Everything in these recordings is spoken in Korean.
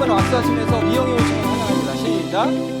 한번 악수하시면서 이영희 오시면 환영합니다. 시작.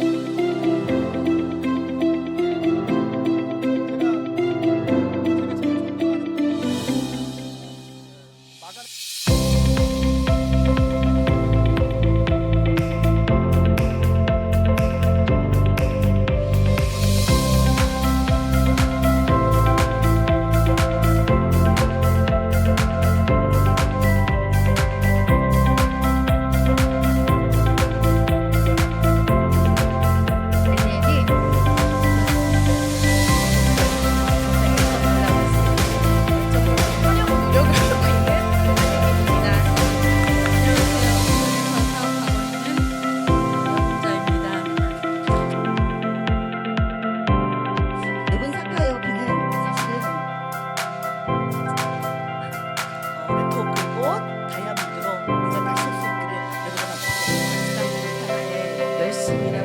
Yes.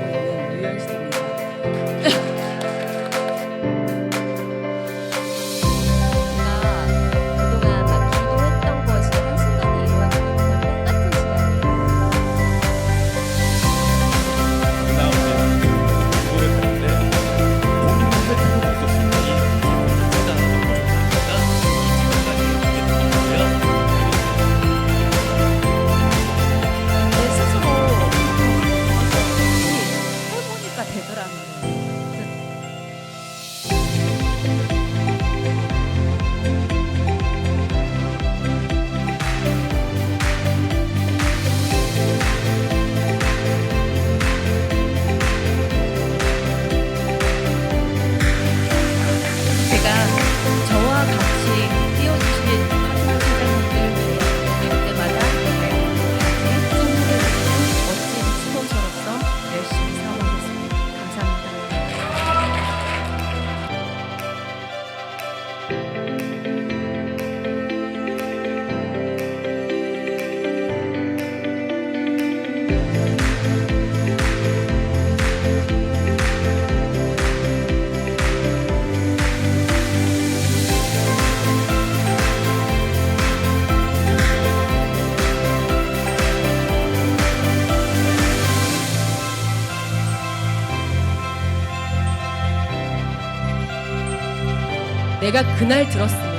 내가 그날 들었으면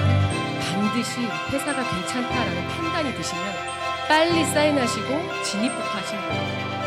반드시 회사가 괜찮다라는 판단이 드시면 빨리 사인하시고 진입부터 하시는 거예요.